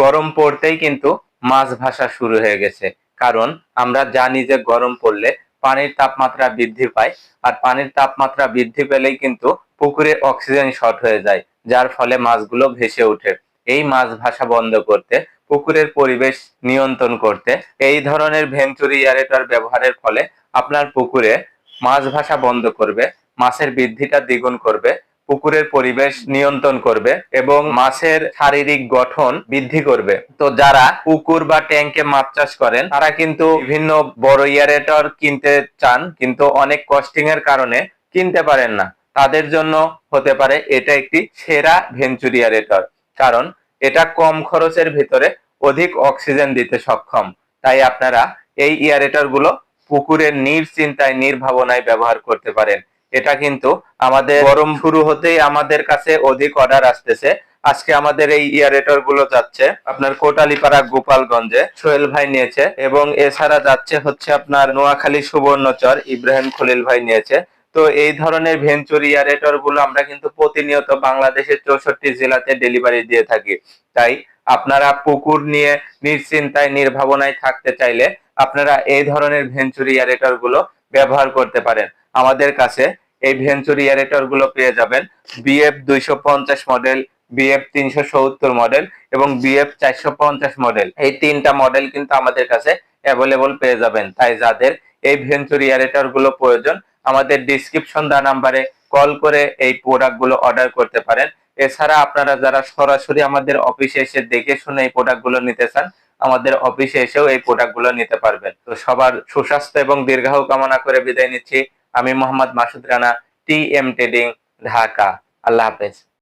গরম পড়তেই কিন্তু মাছ ভাসা শুরু হয়ে গেছে। কারণ আমরা জানি যে গরম পড়লে পানির তাপমাত্রা বৃদ্ধি পায় আর পানির তাপমাত্রা বৃদ্ধি পেলেই কিন্তু পুকুরে অক্সিজেন শর্ট হয়ে যায়, যার ফলে মাছগুলো ভেসে ওঠে। এই মাছ ভাসা বন্ধ করতে, পুকুরের পরিবেশ নিয়ন্ত্রণ করতে এই ধরনের ভেঞ্চুরি এয়ারেটর ব্যবহারের ফলে আপনার পুকুরে মাছ ভাসা বন্ধ করবে, মাছের বৃদ্ধিটা দ্বিগুণ করবে পুকুরের পরিবেশ নিয়ন্ত্রণ করবে এবং মাছের শারীরিক গঠন বৃদ্ধি করবে। তো যারা পুকুর বা ট্যাঙ্কে মাছ চাষ করেন, তারা কিন্তু বিভিন্ন বড় ইয়ারেটর কিনতে চান, কিন্তু অনেক কস্টিং এর কারণে কিনতে পারেন না। তাদের জন্য হতে পারে এটা একটি সেরা ভেঞ্চুরিয়ারেটর কারণ এটা কম খরচের ভিতরে অধিক অক্সিজেন দিতে সক্ষম। তাই আপনারা এই ইয়ারেটরগুলো পুকুরের নির্চিন্তায়, নির্ভাবনায় ব্যবহার করতে পারেন। এটা কিন্তু আমাদের গরম শুরু হতেই আমাদের কাছে অধিক অর্ডার আসতেছে। আজকে আমাদের এই ইয়ারেটরগুলো যাচ্ছে, আপনার কোটালীপাড়া গোপালগঞ্জে, সোহেল ভাই নিয়েছে, এবং এছাড়া যাচ্ছে হচ্ছে আপনার নোয়াখালী সুবর্ণচর, ইব্রাহিম খলিল ভাই নিয়েছে। তো এই ধরনের ভেঞ্চুর ইয়ারেটরগুলো আমরা কিন্তু প্রতিনিয়ত বাংলাদেশের চৌষট্টি জেলাতে ডেলিভারি দিয়ে থাকি। তাই আপনারা পুকুর নিয়ে নিশ্চিন্তায়, নির্ভাবনায় থাকতে চাইলে আপনারা এই ধরনের ভেঞ্চুরি ইয়ারেটরগুলো ব্যবহার করতে পারেন। আমাদের কাছে এই ভেঞ্চুরি গুলো পেয়ে যাবেন। বিএফ দুইশো পঞ্চাশ মডেল বিএফ তিনশো সত্তর মডেল এবং বিএফ চারশো পঞ্চাশ মডেল এই তিনটা মডেল কিন্তু আমাদের কাছে অ্যাভেলেবল পেয়ে যাবেন। তাই যাদের এই ভেঞ্চুরি গুলো প্রয়োজন, আমাদের ডিসক্রিপশন দা নাম্বারে কল করে এই প্রোডাক্টগুলো অর্ডার করতে পারেন। এছাড়া আপনারা যারা সরাসরি আমাদের অফিসে এসে দেখে শুনে এই প্রোডাক্টগুলো নিতে চান, আমাদের অফিসে এসেও এই প্রোডাক্টগুলো নিতে পারবেন। তো সবার সুস্বাস্থ্য এবং দীর্ঘায়ু কামনা করে বিদায় নিচ্ছি। আমি Mohammad Masud Rana T M trading Dhaka আল্লাহ হাফেজ।